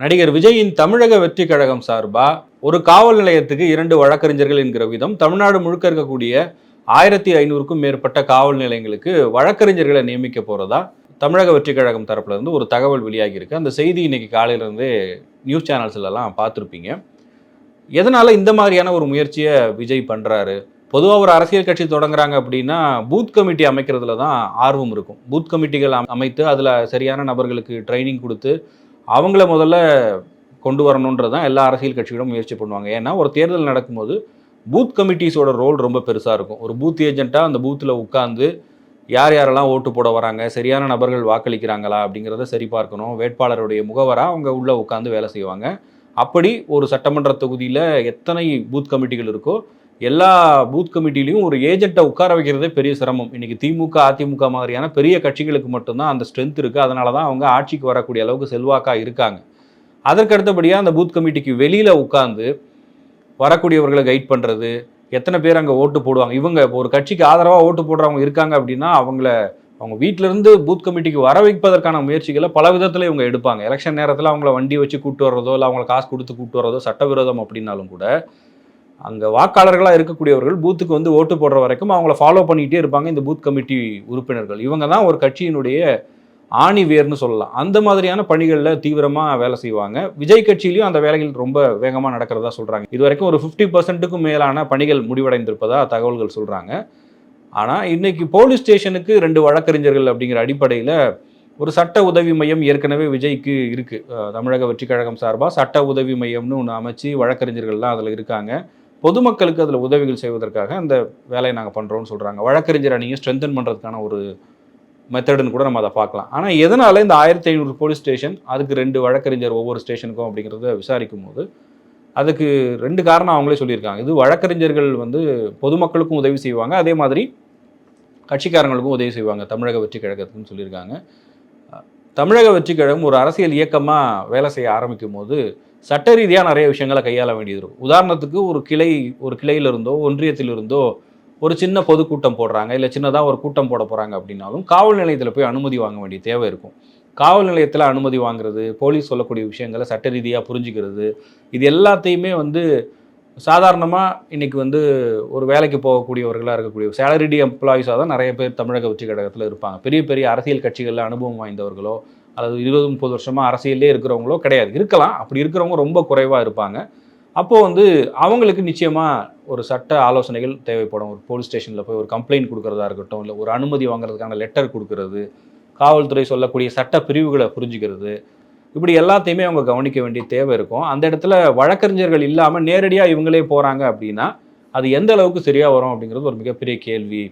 நடிகர் விஜயின் தமிழக வெற்றி கழகம் சார்பா ஒரு காவல் நிலையத்துக்கு இரண்டு வழக்கறிஞர்கள் என்கிற விதம் தமிழ்நாடு முழுக்க இருக்கக்கூடிய ஆயிரத்தி ஐநூறுக்கும் மேற்பட்ட காவல் நிலையங்களுக்கு வழக்கறிஞர்களை நியமிக்க போறதா தமிழக வெற்றி கழகம் தரப்புல இருந்து ஒரு தகவல் வெளியாகி இருக்கு அந்த செய்தி இன்னைக்கு காலையிலேருந்து நியூஸ் சேனல்ஸ்லலாம் பார்த்துருப்பீங்க. எதனால இந்த மாதிரியான ஒரு முயற்சியை விஜய் பண்றாரு? பொதுவாக ஒரு அரசியல் கட்சி தொடங்குறாங்க அப்படின்னா பூத் கமிட்டி அமைக்கிறதுல தான் ஆர்வம் இருக்கும். பூத் கமிட்டிகள் அமைத்து அதில் சரியான நபர்களுக்கு ட்ரைனிங் கொடுத்து அவங்கள முதல்ல கொண்டு வரணுன்றது தான் எல்லா அரசியல் கட்சிகளும் முயற்சி பண்ணுவாங்க. ஏன்னா ஒரு தேர்தல் நடக்கும்போது பூத் கமிட்டிஸோட ரோல் ரொம்ப பெருசாக இருக்கும். ஒரு பூத் ஏஜென்ட்டாக அந்த பூத்தில் உட்காந்து யார் யாரெல்லாம் ஓட்டு போட வராங்க சரியான நபர்கள் வாக்களிக்கிறாங்களா அப்படிங்கிறத சரி பார்க்கணும். வேட்பாளருடைய முகவராக அவங்க உள்ளே உட்காந்து வேலை செய்வாங்க. அப்படி ஒரு சட்டமன்ற தொகுதியில் எத்தனை பூத் கமிட்டிகள் இருக்கோ எல்லா பூத் கமிட்டிலையும் ஒரு ஏஜென்ட்டை உட்கார வைக்கிறதே பெரிய சிரமம். இன்றைக்கி திமுக அதிமுக மாதிரியான பெரிய கட்சிகளுக்கு மட்டும்தான் அந்த ஸ்ட்ரென்த் இருக்குது அதனால தான் அவங்க ஆட்சிக்கு வரக்கூடிய அளவுக்கு செல்வாக்காக இருக்காங்க. அதற்கு அடுத்தபடியாக அந்த பூத் கமிட்டிக்கு வெளியில் உட்காந்து வரக்கூடியவர்களை கைட் பண்ணுறது எத்தனை பேர் அங்கே ஓட்டு போடுவாங்க இவங்க இப்போ ஒரு கட்சிக்கு ஆதரவாக ஓட்டு போடுறவங்க இருக்காங்க அப்படின்னா அவங்கள அவங்க வீட்டிலேருந்து பூத் கமிட்டிக்கு வர வைப்பதற்கான முயற்சிகளை பல விதத்தில் இவங்க எடுப்பாங்க. எலெக்ஷன் நேரத்தில் அவங்கள வண்டி வச்சு கூப்பிட்டு வர்றதோ இல்லை அவங்கள காசு கொடுத்து கூப்பிட்டு வர்றதோ சட்டவிரோதம் அப்படின்னாலும் கூட அங்கே வாக்காளர்களாக இருக்கக்கூடியவர்கள் பூத்துக்கு வந்து ஓட்டு போடுற வரைக்கும் அவங்கள ஃபாலோ பண்ணிகிட்டே இருப்பாங்க இந்த பூத் கமிட்டி உறுப்பினர்கள். இவங்க தான் ஒரு கட்சியினுடைய ஆணி வேர்னு சொல்லலாம். அந்த மாதிரியான பணிகளில் தீவிரமாக வேலை செய்வாங்க. விஜய் கட்சியிலையும் அந்த வேலைகள் ரொம்ப வேகமாக நடக்கிறதா சொல்கிறாங்க இது வரைக்கும் ஒரு ஃபிஃப்டி பர்சன்ட்டுக்கும் மேலான பணிகள் முடிவடைந்திருப்பதா தகவல்கள் சொல்கிறாங்க ஆனால் இன்றைக்கி போலீஸ் ஸ்டேஷனுக்கு ரெண்டு வழக்கறிஞர்கள் அப்படிங்கிற அடிப்படையில் ஒரு சட்ட உதவி மையம் ஏற்கனவே விஜய்க்கு இருக்குது தமிழக வெற்றி கழகம் சார்பாக சட்ட உதவி மையம்னு ஒன்று அமைச்சு வழக்கறிஞர்கள்லாம் அதில் இருக்காங்க. பொதுமக்களுக்கு அதில் உதவிகள் செய்வதற்காக அந்த வேலையை நாங்கள் பண்ணுறோம்னு சொல்கிறாங்க வழக்கறிஞர் அணியை ஸ்ட்ரென்தன் பண்ணுறதுக்கான ஒரு மெத்தடுன்னு கூட நம்ம அதை பார்க்கலாம். ஆனால் எதனால் இந்த ஆயிரத்தி ஐநூறு போலீஸ் ஸ்டேஷன் அதுக்கு ரெண்டு வழக்கறிஞர் ஒவ்வொரு ஸ்டேஷனுக்கும் அப்படிங்கிறத விசாரிக்கும் போது அதுக்கு ரெண்டு காரணம் அவங்களே சொல்லியிருக்காங்க. இது வழக்கறிஞர்கள் வந்து பொதுமக்களுக்கும் உதவி செய்வாங்க. அதே மாதிரி கட்சிக்காரங்களுக்கும் உதவி செய்வாங்க. தமிழக வெற்றி கழகத்துக்குன்னு சொல்லியிருக்காங்க. தமிழக வெற்றி கழகம் ஒரு அரசியல் இயக்கமாக வேலை செய்ய ஆரம்பிக்கும் போது சட்ட ரீதியாக நிறைய விஷயங்களை கையாள வேண்டியது இருக்கும். உதாரணத்துக்கு ஒரு கிளை ஒரு கிளையில இருந்தோ ஒன்றியத்தில் இருந்தோ ஒரு சின்ன பொதுக்கூட்டம் போடுறாங்க இல்லை சின்னதாக ஒரு கூட்டம் போட போகிறாங்க அப்படின்னாலும் காவல் நிலையத்தில் போய் அனுமதி வாங்க வேண்டிய தேவை இருக்கும். காவல் நிலையத்தில் அனுமதி வாங்குறது போலீஸ் சொல்லக்கூடிய விஷயங்களை சட்ட ரீதியாக புரிஞ்சுக்கிறது இது எல்லாத்தையுமே வந்து சாதாரணமாக இன்றைக்கி வந்து ஒரு வேலைக்கு போகக்கூடியவர்களாக இருக்கக்கூடிய சேலரிடி எம்ப்ளாயிஸாக தான் நிறைய பேர் தமிழக வெற்றி கழகத்தில் இருப்பாங்க. பெரிய பெரிய அரசியல் கட்சிகளில் அனுபவம் வாய்ந்தவர்களோ அல்லது இருபது முப்பது வருஷமாக அரசியல்லே இருக்கிறவங்களோ கிடையாது. இருக்கலாம். அப்படி இருக்கிறவங்க ரொம்ப குறைவாக இருப்பாங்க. அப்போது வந்து அவங்களுக்கு நிச்சயமாக ஒரு சட்ட ஆலோசனைகள் தேவைப்படும். ஒரு போலீஸ் ஸ்டேஷனில் போய் ஒரு கம்ப்ளைண்ட் கொடுக்கறதா இருக்கட்டும் இல்லை ஒரு அனுமதி வாங்குறதுக்கான லெட்டர் கொடுக்கறது காவல்துறை சொல்லக்கூடிய சட்ட பிரிவுகளை புரிஞ்சுக்கிறது. இப்படி எல்லாத்தையுமே அவங்க கவனிக்க வேண்டிய தேவை இருக்கும். அந்த இடத்துல வழக்கறிஞர்கள் இல்லாமல் நேரடியாக இவங்களே போகிறாங்க அப்படின்னா அது எந்த அளவுக்கு சரியாக வரும் அப்படிங்கிறது ஒரு மிகப்பெரிய கேள்வி.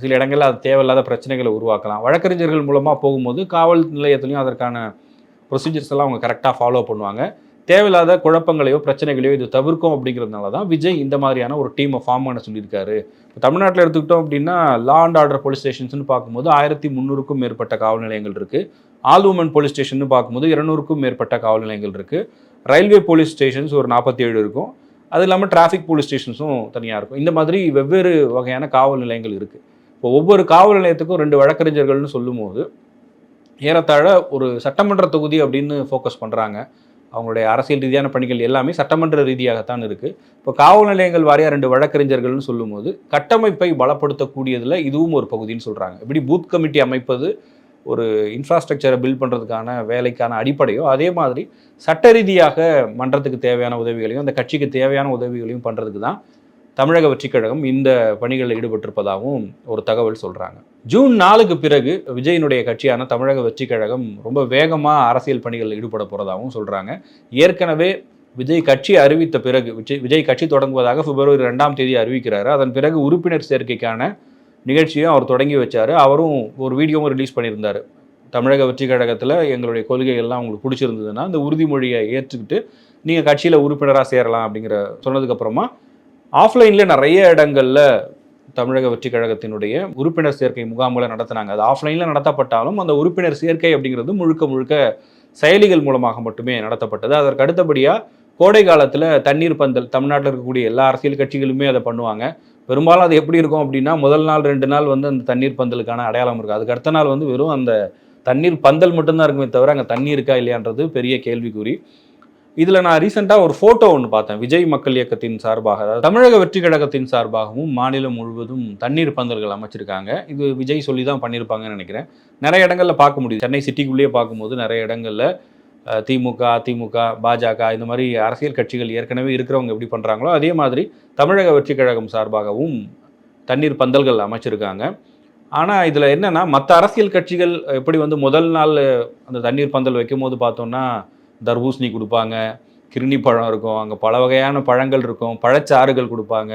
சில இடங்களில் அது தேவையில்லாத பிரச்சனைகளை உருவாக்கலாம். வழக்கறிஞர்கள் மூலமாக போகும்போது காவல் நிலையத்துலையும் அதற்கான ப்ரொசீஜர்ஸ் எல்லாம் அவங்க கரெக்டாக ஃபாலோ பண்ணுவாங்க. தேவையில்லாத குழப்பங்களையோ பிரச்சனைகளையோ இது தவிர்க்கும் அப்படிங்கிறதுனால தான் விஜய் இந்த மாதிரியான ஒரு டீமை ஃபார்ம் பண்ண சொல்லியிருக்காரு. இப்போ தமிழ்நாட்டில் எடுத்துக்கிட்டோம் அப்படின்னா லா அண்ட் ஆர்டர் போலீஸ் ஸ்டேஷன்ஸ்னு பார்க்கும்போது ஆயிரத்தி முந்நூறுக்கும் மேற்பட்ட காவல் நிலையங்கள் இருக்குது ஆல் உமன் போலீஸ் ஸ்டேஷன் பார்க்கும்போது இருநூறுக்கும் மேற்பட்ட காவல் நிலையங்கள் இருக்குது ரயில்வே போலீஸ் ஸ்டேஷன்ஸ் ஒரு நாற்பத்தி ஏழு இருக்கும். அது இல்லாமல் டிராஃபிக் போலீஸ் ஸ்டேஷன்ஸும் தனியாக இருக்கும். இந்த மாதிரி வெவ்வேறு வகையான காவல் நிலையங்கள் இருக்குது இப்போ ஒவ்வொரு காவல் நிலையத்துக்கும் ரெண்டு வழக்கறிஞர்கள்னு சொல்லும்போது ஏறத்தாழ ஒரு சட்டமன்ற தொகுதி அப்படின்னு ஃபோக்கஸ் பண்ணுறாங்க அவங்களுடைய அரசியல் ரீதியான பணிகள் எல்லாமே சட்டமன்ற ரீதியாகத்தான் இருக்குது இப்போ காவல் நிலையங்கள் வாரியாக ரெண்டு வழக்கறிஞர்கள்னு சொல்லும்போது கட்டமைப்பை பலப்படுத்தக்கூடியதில் இதுவும் ஒரு பகுதின்னு சொல்கிறாங்க எப்படி பூத் கமிட்டி அமைப்பது ஒரு இன்ஃப்ராஸ்ட்ரக்சரை பில்ட் பண்ணுறதுக்கான வேலைக்கான அடிப்படையோ அதே மாதிரி சட்ட ரீதியாக மன்றத்துக்கு தேவையான உதவிகளையும் அந்த கட்சிக்கு தேவையான உதவிகளையும் பண்ணுறதுக்கு தான் தமிழக வெற்றிக் கழகம் இந்த பணிகளில் ஈடுபட்டிருப்பதாகவும் ஒரு தகவல் சொல்கிறாங்க ஜூன் நாலுக்கு பிறகு விஜயனுடைய கட்சியான தமிழக வெற்றிக் கழகம் ரொம்ப வேகமாக அரசியல் பணிகளில் ஈடுபட போகிறதாகவும் சொல்கிறாங்க ஏற்கனவே விஜய் கட்சி அறிவித்த பிறகு விஜய் விஜய் கட்சி தொடங்குவதாக பிப்ரவரி ரெண்டாம் தேதி அறிவிக்கிறாரு. அதன் பிறகு உறுப்பினர் சேர்க்கைக்கான நிகழ்ச்சியும் அவர் தொடங்கி வச்சார். அவரும் ஒரு வீடியோவும் ரிலீஸ் பண்ணியிருந்தார். தமிழக வெற்றி கழகத்தில் எங்களுடைய கொள்கைகள்லாம் உங்களுக்கு பிடிச்சிருந்ததுன்னா அந்த உறுதிமொழியை ஏற்றுக்கிட்டு நீங்கள் கட்சியில் உறுப்பினராக சேரலாம் அப்படிங்கிற சொன்னதுக்கப்புறமா ஆஃப்லைனில் நிறைய இடங்களில் தமிழக வெற்றி கழகத்தினுடைய உறுப்பினர் சேர்க்கை முகாம்களை நடத்தினாங்க. அது ஆஃப்லைனில் நடத்தப்பட்டாலும் அந்த உறுப்பினர் சேர்க்கை அப்படிங்கிறது முழுக்க முழுக்க செயலிகள் மூலமாக மட்டுமே நடத்தப்பட்டது. அதற்கு அடுத்தபடியாக கோடை காலத்தில் தண்ணீர் பந்தல் தமிழ்நாட்டில் இருக்கக்கூடிய எல்லா அரசியல் கட்சிகளுமே அதை பண்ணுவாங்க. பெரும்பாலும் அது எப்படி இருக்கும் அப்படின்னா முதல் நாள் ரெண்டு நாள் வந்து அந்த தண்ணீர் பந்தலுக்கான அடையாளம் இருக்குது அதுக்கு அடுத்த நாள் வந்து வெறும் அந்த தண்ணீர் பந்தல் மட்டும்தான் இருக்குமே தவிர அங்கே தண்ணி இருக்கா இல்லையான்றது பெரிய கேள்விக்குறி. இதில் நான் ரீசெண்டாக ஒரு ஃபோட்டோ ஒன்று பார்த்தேன். விஜய் மக்கள் இயக்கத்தின் சார்பாக அதாவது தமிழக வெற்றி கழகத்தின் சார்பாகவும் மாநிலம் முழுவதும் தண்ணீர் பந்தல்கள் அமைச்சிருக்காங்க. இது விஜய் சொல்லி தான் பண்ணியிருப்பாங்கன்னு நினைக்கிறேன். நிறைய இடங்களில் பார்க்க முடியுது. சென்னை சிட்டிக்குள்ளேயே பார்க்கும்போது நிறைய இடங்களில் திமுக அதிமுக பாஜக இந்த மாதிரி அரசியல் கட்சிகள் ஏற்கனவே இருக்கிறவங்க எப்படி பண்ணுறாங்களோ அதே மாதிரி தமிழக வெற்றி கழகம் சார்பாகவும் தண்ணீர் பந்தல்கள் அமைச்சிருக்காங்க. ஆனால் இதில் என்னென்னா மற்ற அரசியல் கட்சிகள் எப்படி வந்து முதல் நாள் அந்த தண்ணீர் பந்தல் வைக்கும்போது பார்த்தோன்னா தர்பூசணி கொடுப்பாங்க கிருணி பழம் இருக்கும் அங்கே பல வகையான பழங்கள் இருக்கும் பழச்சாறுகள் கொடுப்பாங்க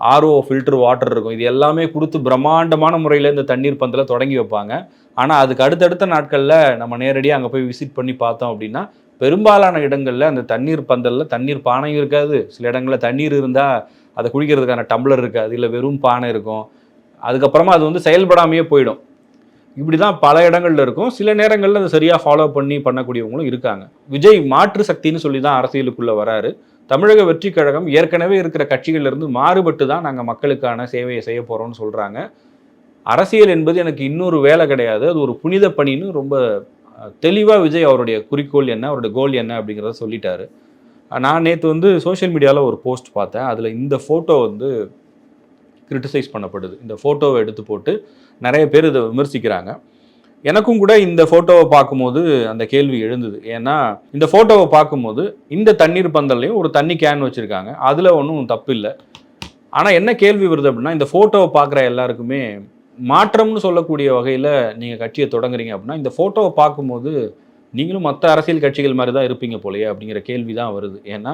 ஆர்ஓ ஃபில்டர் வாட்டர் இருக்கும் இது எல்லாமே கொடுத்து பிரம்மாண்டமான முறையில் இந்த தண்ணீர் பந்தலை தொடங்கி வைப்பாங்க. ஆனால் அதுக்கு அடுத்தடுத்த நாட்களில் நம்ம நேரடியாக அங்கே போய் விசிட் பண்ணி பார்த்தோம் அப்படின்னா பெரும்பாலான இடங்களில் அந்த தண்ணீர் பந்தலில் தண்ணீர் பானையும் இருக்காது. சில இடங்களில் தண்ணீர் இருந்தால் அதை குடிக்கிறதுக்கான டம்ளர் இருக்காது இல்லை வெறும் பானை இருக்கும். அதுக்கப்புறமா அது வந்து செயல்படாமையே போயிடும். இப்படி தான் பல இடங்களில் இருக்கும். சில நேரங்களில் அதை சரியாக ஃபாலோ பண்ணி பண்ணக்கூடியவங்களும் இருக்காங்க. விஜய் மாற்று சக்தின்னு சொல்லி தான் அரசியலுக்குள்ளே வராரு. தமிழக வெற்றி கழகம் ஏற்கனவே இருக்கிற கட்சிகளிலிருந்து மாறுபட்டு தான் நாங்கள் மக்களுக்கான சேவையை செய்ய போகிறோம்னு சொல்கிறாங்க அரசியல் என்பது எனக்கு இன்னொரு வேலை கிடையாது. அது ஒரு புனித பணின்னு ரொம்ப தெளிவாக விஜய் அவருடைய குறிக்கோள் என்ன அவருடைய கோல் என்ன அப்படிங்கிறத சொல்லிட்டாரு. நான் நேற்று வந்து சோஷியல் மீடியாவில் ஒரு போஸ்ட் பார்த்தேன். அதில் இந்த ஃபோட்டோ வந்து கிரிட்டிசைஸ் பண்ணப்படுது. இந்த ஃபோட்டோவை எடுத்து போட்டு நிறைய பேர் இதை விமர்சிக்கிறாங்க. எனக்கும் கூட இந்த ஃபோட்டோவை பார்க்கும்போது அந்த கேள்வி எழுந்தது. ஏன்னா இந்த ஃபோட்டோவை பார்க்கும்போது இந்த தண்ணீர் பந்தல்லையும் ஒரு தண்ணி கேன் வச்சுருக்காங்க. அதில் ஒன்றும் தப்பு இல்லை ஆனால் என்ன கேள்வி வருது அப்படின்னா இந்த ஃபோட்டோவை பார்க்குற எல்லாருக்குமே மாற்றம்னு சொல்லக்கூடிய வகையில் நீங்கள் கட்சியை தொடங்குறீங்க அப்படின்னா இந்த ஃபோட்டோவை பார்க்கும்போது நீங்களும் மற்ற அரசியல் கட்சிகள் மாதிரி தான் இருப்பீங்க போலயே அப்படிங்கிற கேள்வி தான் வருது. ஏன்னா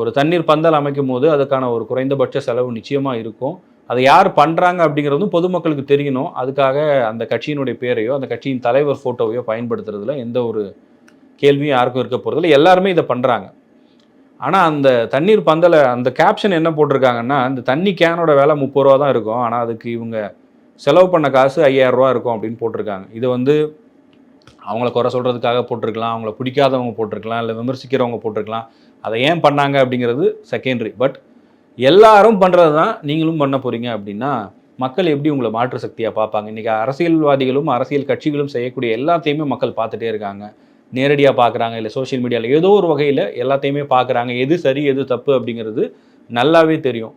ஒரு தண்ணீர் பந்தல் அமைக்கும் போது அதுக்கான ஒரு குறைந்தபட்ச செலவு நிச்சயமாக இருக்கும். அதை யார் பண்ணுறாங்க அப்படிங்கிறதும் பொதுமக்களுக்கு தெரியணும். அதுக்காக அந்த கட்சியினுடைய பேரையோ அந்த கட்சியின் தலைவர் ஃபோட்டோவையோ பயன்படுத்துறதுல எந்த ஒரு கேள்வியும் யாருக்கும் இருக்க போகிறதில்ல எல்லாருமே இதை பண்ணுறாங்க ஆனால் அந்த தண்ணீர் பந்தலை அந்த கேப்ஷன் என்ன போட்டிருக்காங்கன்னா இந்த தண்ணி கேனோட விலை முப்பது ரூபா தான் இருக்கும். ஆனால் அதுக்கு இவங்க செலவு பண்ண காசு ஐயாயிரம் ரூபா இருக்கும் அப்படின்னு போட்டிருக்காங்க. இது வந்து அவங்கள குறை சொல்கிறதுக்காக போட்டிருக்கலாம் அவங்கள பிடிக்காதவங்க போட்டிருக்கலாம் இல்லை விமர்சிக்கிறவங்க போட்டிருக்கலாம். அதை ஏன் பண்ணாங்க அப்படிங்கிறது செகண்டரி பட் எல்லாரும் பண்ணுறது தான் நீங்களும் பண்ண போகிறீங்க அப்படின்னா மக்கள் எப்படி உங்களை மாற்று சக்தியாக பார்ப்பாங்க? இன்றைக்கி அரசியல்வாதிகளும் அரசியல் கட்சிகளும் செய்யக்கூடிய எல்லாத்தையுமே மக்கள் பார்த்துட்டே இருக்காங்க. நேரடியாக பார்க்குறாங்க இல்லை சோஷியல் மீடியாவில் ஏதோ ஒரு வகையில் எல்லாத்தையுமே பார்க்குறாங்க. எது சரி எது தப்பு அப்படிங்கிறது நல்லாவே தெரியும்.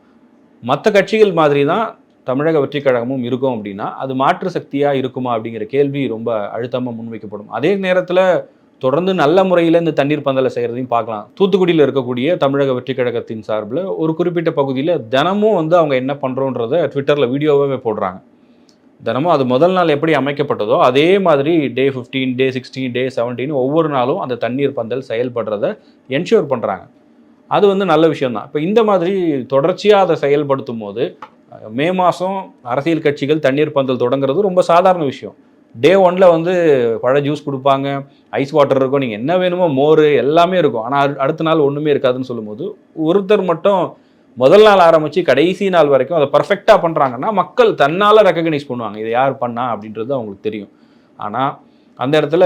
மற்ற கட்சிகள் மாதிரி தான் தமிழக வெற்றி கழகமும் இருக்கும் அப்படின்னா அது மாற்று சக்தியாக இருக்குமா அப்படிங்கிற கேள்வி ரொம்ப அழுத்தமாக முன்வைக்கப்படும். அதே நேரத்தில் தொடர்ந்து நல்ல முறையில் இந்த தண்ணீர் பந்தலை செய்கிறதையும் பார்க்கலாம். தூத்துக்குடியில் இருக்கக்கூடிய தமிழக வெற்றி கழகத்தின் சார்பில் ஒரு குறிப்பிட்ட பகுதியில் தினமும் வந்து அவங்க என்ன பண்ணுறோன்றத ட்விட்டரில் வீடியோவே போடுறாங்க. தினமும் அது முதல் நாள் எப்படி அமைக்கப்பட்டதோ அதே மாதிரி day fifteen day sixteen day seventeen ஒவ்வொரு நாளும் அந்த தண்ணீர் பந்தல் செயல்படுறத என்ஷூர் பண்ணுறாங்க அது வந்து நல்ல விஷயம்தான். இப்போ இந்த மாதிரி தொடர்ச்சியாக அதை செயல்படுத்தும் போது மே மாதம் அரசியல் கட்சிகள் தண்ணீர் பந்தல் தொடங்குறது ரொம்ப சாதாரண விஷயம். டே ஒன்ல வந்து பழ ஜூஸ் கொடுப்பாங்க ஐஸ் வாட்டர் இருக்கும். நீங்கள் என்ன வேணுமோ மோர் எல்லாமே இருக்கும். ஆனால் அடுத்த நாள் ஒன்றுமே இருக்காதுன்னு சொல்லும்போது ஒருத்தர் மட்டும் முதல் நாள் ஆரம்பித்து கடைசி நாள் வரைக்கும் அதை பர்ஃபெக்டாக பண்ணுறாங்கன்னா மக்கள் தன்னால் ரெக்கக்னைஸ் பண்ணுவாங்க இதை யார் பண்ணா அப்படின்றது அவங்களுக்கு தெரியும். ஆனால் அந்த இடத்துல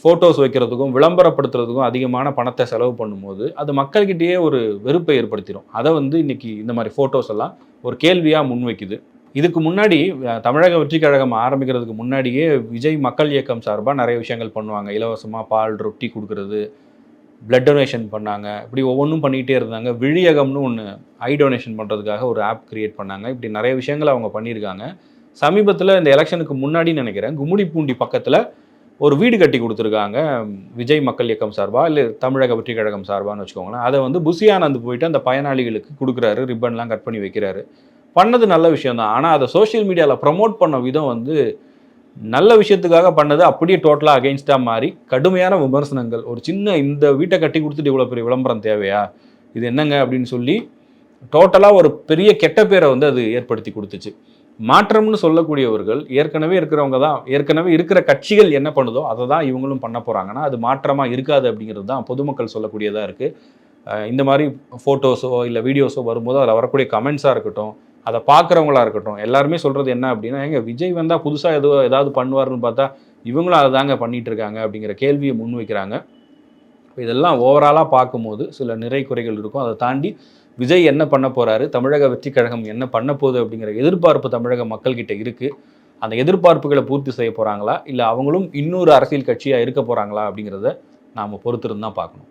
ஃபோட்டோஸ் வைக்கிறதுக்கும் விளம்பரப்படுத்துறதுக்கும் அதிகமான பணத்தை செலவு பண்ணும்போது அது மக்கள்கிட்டயே ஒரு வெறுப்பை ஏற்படுத்திடும் அதை வந்து இன்னைக்கு இந்த மாதிரி ஃபோட்டோஸ் எல்லாம் ஒரு கேள்வியாக முன்வைக்குது இதுக்கு முன்னாடி தமிழக வெற்றி கழகம் ஆரம்பிக்கிறதுக்கு முன்னாடியே விஜய் மக்கள் இயக்கம் சார்பாக நிறைய விஷயங்கள் பண்ணுவாங்க. இலவசமாக பால் ரொட்டி கொடுக்கறது பிளட் டொனேஷன் பண்ணாங்க. இப்படி ஒவ்வொன்றும் பண்ணிகிட்டே இருந்தாங்க. விழியகம்னு ஒன்று ஐ டொனேஷன் பண்ணுறதுக்காக ஒரு ஆப் கிரியேட் பண்ணாங்க. இப்படி நிறைய விஷயங்கள் அவங்க பண்ணியிருக்காங்க. சமீபத்தில் இந்த எலெக்ஷனுக்கு முன்னாடி நினைக்கிறேன் கும்மிடிப்பூண்டி பக்கத்தில் ஒரு வீடு கட்டி கொடுத்துருக்காங்க விஜய் மக்கள் இயக்கம் சார்பாக இல்லை தமிழக வெற்றி கழகம் சார்பான்னு வச்சுக்கோங்களேன். அதை வந்து புசி போயிட்டு அந்த பயனாளிகளுக்கு கொடுக்குறாரு ரிப்பன்லாம் கட் பண்ணி வைக்கிறாரு. பண்ணது நல்ல விஷயம் தான் ஆனால் அதை சோஷியல் மீடியாவில் ப்ரமோட் பண்ண விதம் வந்து நல்ல விஷயத்துக்காக பண்ணது அப்படியே டோட்டலாக அகெயின்ஸ்டாக மாறி கடுமையான விமர்சனங்கள். ஒரு சின்ன இந்த வீட்டை கட்டி கொடுத்துட்டு இவ்வளோ பெரிய விளம்பரம் தேவையா? இது என்னங்க? அப்படின்னு சொல்லி டோட்டலாக ஒரு பெரிய கெட்ட பேரை வந்து அது ஏற்படுத்தி கொடுத்துச்சு. மாற்றம்னு சொல்லக்கூடியவர்கள் ஏற்கனவே இருக்கிறவங்க தான் ஏற்கனவே இருக்கிற கட்சிகள் என்ன பண்ணுதோ அதை தான் இவங்களும் பண்ண போகிறாங்கன்னா அது மாற்றமாக இருக்காது அப்படிங்கிறது தான் பொதுமக்கள் சொல்லக்கூடியதாக இருக்குது இந்த மாதிரி ஃபோட்டோஸோ இல்லை வீடியோஸோ வரும்போது அதில் வரக்கூடிய கமெண்ட்ஸாக இருக்கட்டும் அதை பார்க்குறவங்களா இருக்கட்டும் எல்லாருமே சொல்கிறது என்ன அப்படின்னா எங்கள் விஜய் வந்தால் புதுசாக ஏதோ ஏதாவது பண்ணுவாருன்னு பார்த்தா இவங்களும் அதை தாங்க பண்ணிகிட்டு இருக்காங்க அப்படிங்கிற கேள்வியை முன்வைக்கிறாங்க. இப்போ இதெல்லாம் ஓவராலாக பார்க்கும்போது சில நிறை குறைகள் இருக்கும். அதை தாண்டி விஜய் என்ன பண்ண போகிறாரு தமிழக வெற்றி கழகம் என்ன பண்ண போகுது அப்படிங்கிற எதிர்பார்ப்பு தமிழக மக்கள்கிட்ட இருக்குது அந்த எதிர்பார்ப்புகளை பூர்த்தி செய்ய போகிறாங்களா இல்லை அவங்களும் இன்னொரு அரசியல் கட்சியாக இருக்க போகிறாங்களா அப்படிங்கிறத நாம் பொறுத்திருந்து தான் பார்க்கணும்.